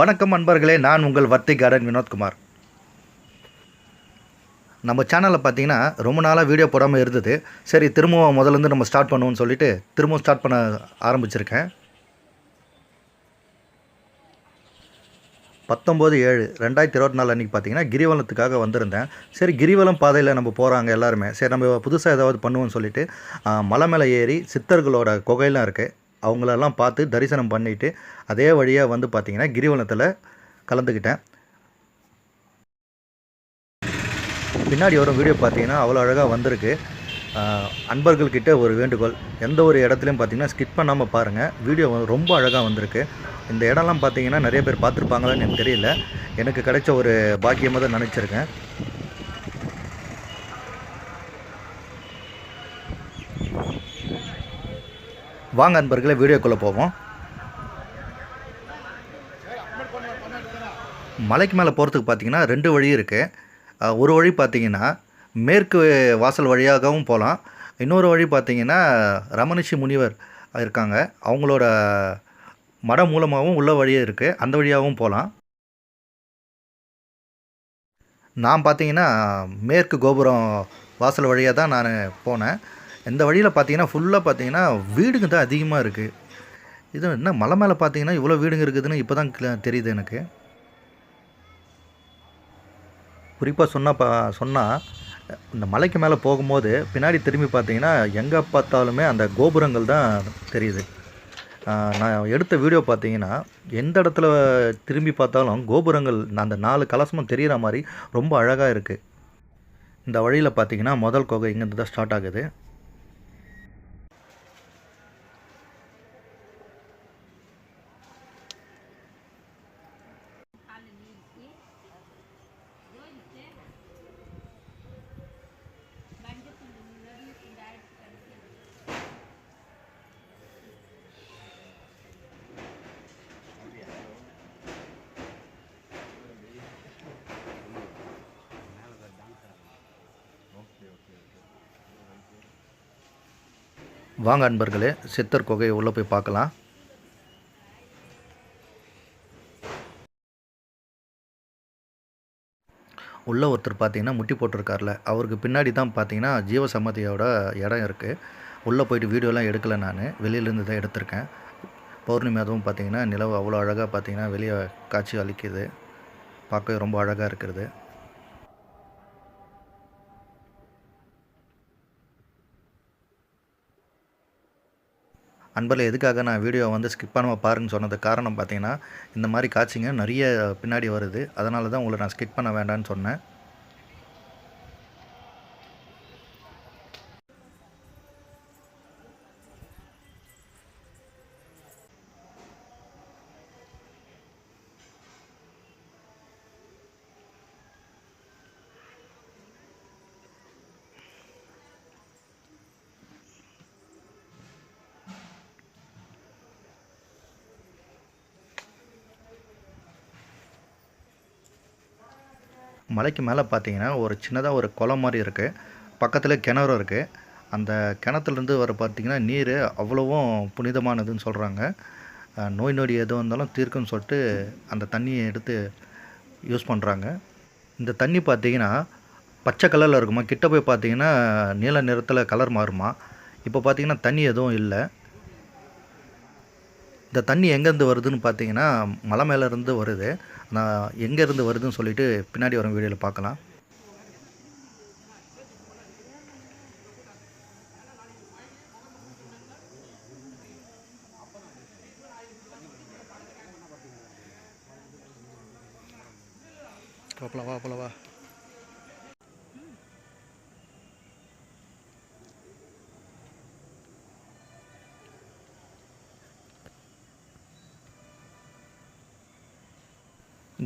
வணக்கம் அன்பர்களே நான் உங்கள் வர்த்தி கார்டன் வினோத்குமார். நம்ம சேனலில் பார்த்தீங்கன்னா ரொம்ப நாளாக வீடியோ போடாமல் இருந்தது. சரி திரும்பவும் முதலேருந்து நம்ம ஸ்டார்ட் பண்ணுவோம்னு சொல்லிட்டு திரும்பவும் ஸ்டார்ட் பண்ண ஆரம்பிச்சிருக்கேன். பத்தொம்போது ஏழு ரெண்டாயிரத்தி இருபத்தி நாலு அன்றைக்கி பார்த்தீங்கன்னா கிரிவலத்துக்காக வந்திருந்தேன். சரி கிரிவலம் பாதையில் நம்ம போகிறாங்க எல்லாருமே. சரி நம்ம புதுசாக ஏதாவது பண்ணுவோம்னு சொல்லிட்டு மலை மேலே ஏறி சித்தர்களோட குகையெல்லாம் இருக்குது அவங்களெல்லாம் பார்த்து தரிசனம் பண்ணிவிட்டு அதே வழியாக வந்து பார்த்திங்கன்னா கிரிவலத்தில் கலந்துக்கிட்டேன் பின்னாடி வரும் வீடியோ பார்த்தீங்கன்னா அவ்வளோ அழகாக வந்திருக்கு. அன்பர்கள்கிட்ட ஒரு வேண்டுகோள். எந்த ஒரு இடத்துலையும் பார்த்தீங்கன்னா ஸ்கிப் பண்ணாமல் பாருங்கள் வீடியோ வந்து ரொம்ப அழகாக வந்திருக்கு. இந்த இடம்லாம் பார்த்தீங்கன்னா நிறைய பேர் பார்த்துருப்பாங்களான்னு எனக்கு தெரியல. எனக்கு கிடைச்ச ஒரு பாக்கியமாக தான் நினச்சிருக்கேன். வாங்க அன்பர்களை வீடியோக்குள்ளே போவோம். மலைக்கு மேலே போகிறதுக்கு பார்த்தீங்கன்னா ரெண்டு வழி இருக்குது ஒரு வழி பார்த்திங்கன்னா மேற்கு வாசல் வழியாகவும் போகலாம் இன்னொரு வழி பார்த்திங்கன்னா ரமணிஷி முனிவர் இருக்காங்க. அவங்களோட மடம் மூலமாகவும் உள்ள வழியே இருக்குது அந்த வழியாகவும் போகலாம் நான் பார்த்தீங்கன்னா மேற்கு கோபுரம் வாசல் வழியாக தான் நான் போனேன். இந்த வழியில் பார்த்தீங்கன்னா ஃபுல்லாக பார்த்தீங்கன்னா வீடுங்க தான் அதிகமாக இருக்குது இது என்ன மலை மேலே பார்த்தீங்கன்னா இவ்வளோ வீடுங்க இருக்குதுன்னு இப்போ தான் தெரியுது எனக்கு. குறிப்பாக சொன்னால் பா சொன்னால் இந்த மலைக்கு மேலே போகும்போது பின்னாடி திரும்பி பார்த்தீங்கன்னா எங்கே பார்த்தாலுமே அந்த கோபுரங்கள் தான் தெரியுது. நான் எடுத்த வீடியோ பார்த்தீங்கன்னா எந்த இடத்துல திரும்பி பார்த்தாலும் கோபுரங்கள் அந்த நாலு கலசமும் தெரிகிற மாதிரி ரொம்ப அழகாக இருக்குது இந்த வழியில் பார்த்தீங்கன்னா முதல் குகை இங்கேருந்து தான் ஸ்டார்ட் ஆகுது. வாங்க அன்பர்களே சித்தர் குகையை உள்ளே போய் பார்க்கலாம். உள்ள ஒருத்தர் பார்த்தீங்கன்னா முட்டி போட்டிருக்கார்ல. அவருக்கு பின்னாடி தான் பார்த்தீங்கன்னா ஜீவசம்மதியோட இடம் இருக்குது உள்ளே போயிட்டு வீடியோலாம் எடுக்கலை நான். வெளியிலேருந்து தான் எடுத்திருக்கேன். பௌர்ணமி அதுவும் பார்த்தீங்கன்னா நிலவு அவ்வளோ அழகாக பார்த்தீங்கன்னா வெளியே காட்சி அளிக்குது. பார்க்கவே ரொம்ப அழகாக இருக்கிறது. அன்பரில் எதுக்காக நான் வீடியோ வந்து ஸ்கிப் பண்ணாமல் பாருன்னு சொன்னது காரணம் பார்த்தீங்கன்னா இந்த மாதிரி காட்சிங்க நிறைய பின்னாடி வருது. அதனால தான் உங்களை நான் ஸ்கிப் பண்ண வேண்டாம்னு சொன்னேன். மலைக்கு மேலே பார்த்தீங்கன்னா ஒரு சின்னதாக ஒரு குளம் மாதிரி இருக்குது பக்கத்தில் கிணறு இருக்குது அந்த கிணத்துலேருந்து வர பார்த்திங்கன்னா நீர் அவ்வளவும் புனிதமானதுன்னு சொல்கிறாங்க நோய் நொடி எதுவும் இருந்தாலும் தீர்க்குன்னு சொல்லிட்டு அந்த தண்ணியை எடுத்து யூஸ் பண்ணுறாங்க இந்த தண்ணி பார்த்தீங்கன்னா பச்சை கலரில் இருக்குமா? கிட்ட போய் பார்த்தீங்கன்னா நீல நிறத்தில் கலர் மாறுமா? இப்போ பார்த்தீங்கன்னா தண்ணி எதுவும் இல்லை. இந்த தண்ணி எங்கேருந்து வருதுன்னு பார்த்தீங்கன்னா மலை மேலேருந்து வருது. நான் எங்கேருந்து வருதுன்னு சொல்லிட்டு பின்னாடி வரும் வீடியோவில் பார்க்கலாம். போகலாம் வா.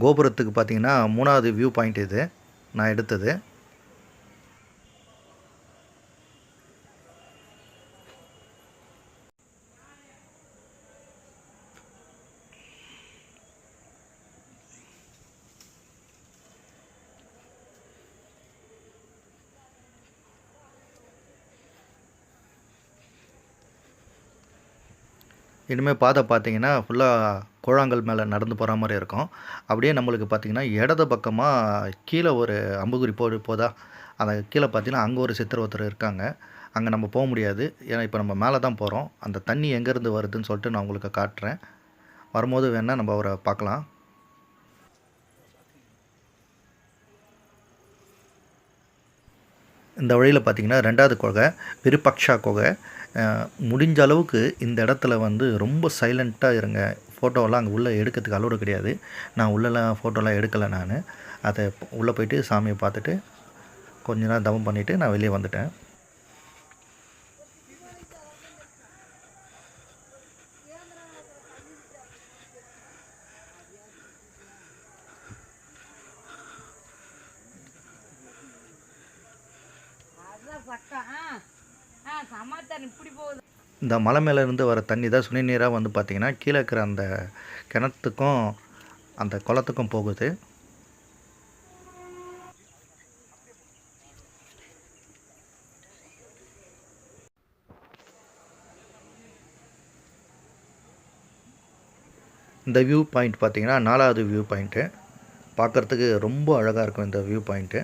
கோபுரத்துக்கு பார்த்தீங்கன்னா மூணாவது வியூ பாயிண்ட் இது. நான் எடுத்தது. இனிமேல் பாதை பார்த்தீங்கன்னா ஃபுல்லாக கூழாங்கல் மேலே நடந்து போகிற மாதிரி இருக்கும். அப்படியே நம்மளுக்கு பார்த்திங்கன்னா இடது பக்கமாக கீழே ஒரு அம்புகுறி போ போதா அந்த கீழே பார்த்தீங்கன்னா அங்கே ஒரு சித்தர் ஒருத்தர் இருக்காங்க. அங்கே நம்ம போக முடியாது. ஏன்னா இப்போ நம்ம மேலே தான் போகிறோம். அந்த தண்ணி எங்கேருந்து வருதுன்னு சொல்லிட்டு நான் உங்களுக்கு காட்டுறேன். வரும்போது வேணால் நம்ம அவரை பார்க்கலாம். இந்த வழியில் பார்த்தீங்கன்னா ரெண்டாவது குகை விருபக்ஷா குகை. முடிஞ்ச அளவுக்கு இந்த இடத்துல வந்து ரொம்ப சைலண்ட்டாக இருங்க. ஃபோட்டோவெல்லாம் அங்கே உள்ளே எடுக்கிறதுக்கு அலோடு கிடையாது. நான் உள்ளெல்லாம் ஃபோட்டோலாம் எடுக்கலை நான். அதை உள்ளே போயிட்டு சாமியை பார்த்துட்டு கொஞ்ச நேரம் தவம் பண்ணிவிட்டு நான் வெளியே வந்துட்டேன். ஆ ஆ சமாச்சாரம் இப்படி போகுது. இந்த மலை மேலேருந்து வர தண்ணி தான் சுனிநீராக வந்து பார்த்திங்கன்னா கீழே இருக்கிற அந்த கிணத்துக்கும் அந்த குளத்துக்கும் போகுது. இந்த வியூ பாயிண்ட் பார்த்தீங்கன்னா நாலாவது வியூ பாயிண்ட்டு பார்க்குறதுக்கு ரொம்ப அழகாக இருக்கும் இந்த வியூ பாயிண்ட்டு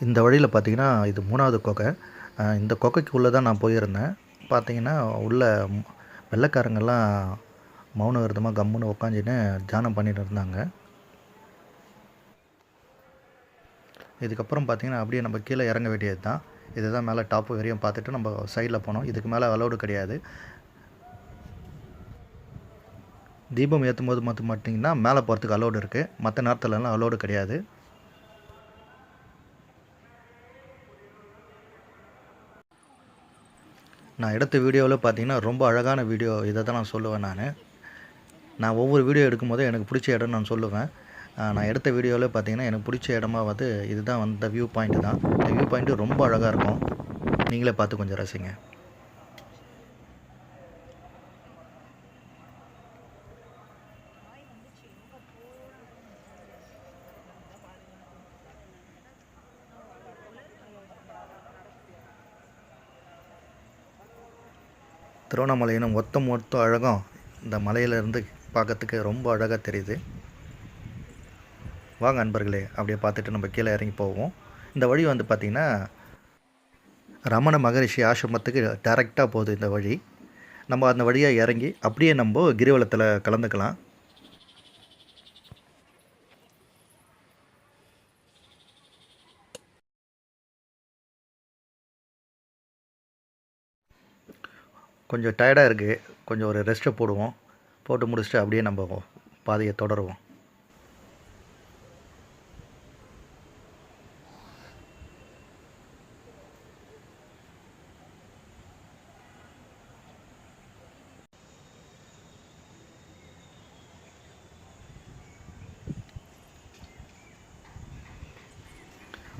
இந்த வழியில் பார்த்தீங்கன்னா இது மூணாவது கொகை இந்த கொகைக்கு உள்ளே தான் நான் போயிருந்தேன். பார்த்தீங்கன்னா உள்ள ம்- வெள்ளைக்காரங்கெல்லாம் மௌன விரதமாக கம்முன்னு உட்காந்துன்னு தியானம் பண்ணிட்டு இருந்தாங்க. இதுக்கப்புறம் பார்த்தீங்கன்னா அப்படியே நம்ம கீழே இறங்க வேண்டியது தான். இதுதான் மேலே டாப்பு வரையும் பார்த்துட்டு நம்ம சைடில் போனோம். இதுக்கு மேலே அலௌடு கிடையாது. தீபம் ஏற்றும் போது மட்டும் பார்த்தீங்கன்னா மேலே போகிறதுக்கு அலோடு இருக்குது மற்ற நேரத்துலலாம் அலோடு கிடையாது. நான் எடுத்த வீடியோவில் பார்த்தீங்கன்னா ரொம்ப அழகான வீடியோ இதை தான் நான் சொல்லுவேன் நான். நான் ஒவ்வொரு வீடியோ எடுக்கும் போது எனக்கு பிடிச்ச இடம் நான் சொல்லுவேன். நான் எடுத்த வீடியோவில் பார்த்தீங்கன்னா எனக்கு பிடிச்ச இடமா வந்து இதுதான் வந்து வியூ பாயிண்ட் தான். இந்த வியூ பாயிண்ட்டு ரொம்ப அழகாக இருக்கும். நீங்களே பார்த்து கொஞ்சம் ரசிங்க. திருவண்ணாமலையினும் ஒத்த மொத்த அழகும் இந்த மலையிலேருந்து பார்க்கறதுக்கு ரொம்ப அழகாக தெரியுது. வாங்க அன்பர்களே அப்படியே பார்த்துட்டு நம்ம கீழே இறங்கி போவோம். இந்த வழி வந்து பார்த்திங்கன்னா ரமண மகரிஷி ஆசிரமத்துக்கு டைரெக்டாக போகுது இந்த வழி. நம்ம அந்த வழியாக இறங்கி அப்படியே நம்ம கிரிவலத்தில் கலந்துக்கலாம். கொஞ்சம் டயர்டாக இருக்குது கொஞ்சம் ஒரு ரெஸ்ட்டை போடுவோம். போட்டு முடிச்சுட்டு அப்படியே நம்ம பாதையை தொடருவோம்.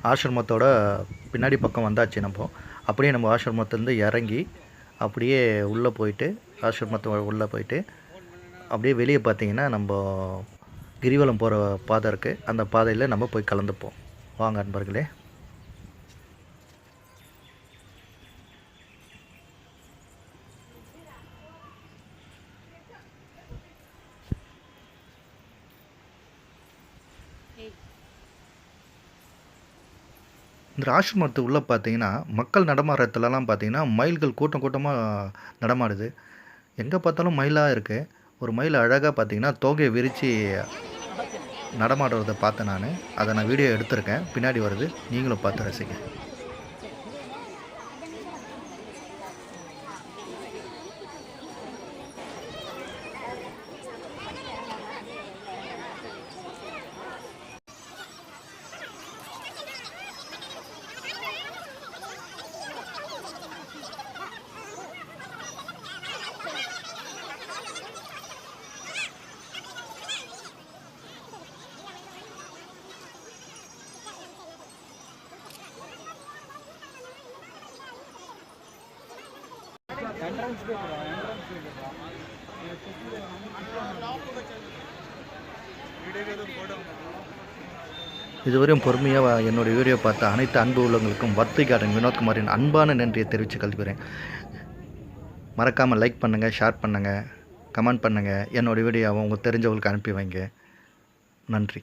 ஆசிரமத்தோட பின்னாடி பக்கம் வந்தாச்சு நம்ம. அப்படியே நம்ம ஆசிரமத்துலேருந்து இறங்கி அப்படியே உள்ளே போயிட்டு ஆசிரமத்து உள்ளே போயிட்டு அப்படியே வெளியே பார்த்தீங்கன்னா நம்ம கிரிவலம் போகிற பாதை இருக்குது. அந்த பாதையில் நம்ம போய் கலந்துப்போம். வாங்க அன்பர்களே. இந்த ஆசிரமத்து உள்ளே பார்த்தீங்கன்னா மக்கள் நடமாடுறதுலலாம் பார்த்தீங்கன்னா மயில்கள் கூட்டம் கூட்டமாக நடமாடுது. எங்கே பார்த்தாலும் மயிலாக இருக்குது ஒரு மயில் அழகாக பார்த்தீங்கன்னா தோகையை விரித்து நடமாடுறத பார்த்தேன் நான். அதை நான் வீடியோ எடுத்திருக்கேன். பின்னாடி வருது. நீங்களும் பார்த்து ரசிங்க. இதுவரையும் பொறுமையாக என்னுடைய வீடியோ பார்த்த அனைத்து அன்பு உள்ளவங்களுக்கும் வர்த்தி கார்டன் வினோத்குமாரின் அன்பான நன்றியை தெரிவித்து கல்விக்கிறேன் மறக்காமல் லைக் பண்ணுங்கள் ஷேர் பண்ணுங்கள் கமெண்ட் பண்ணுங்கள் என்னோடய வீடியோவை உங்கள் தெரிஞ்சவங்களுக்கு அனுப்பி வைங்க. நன்றி.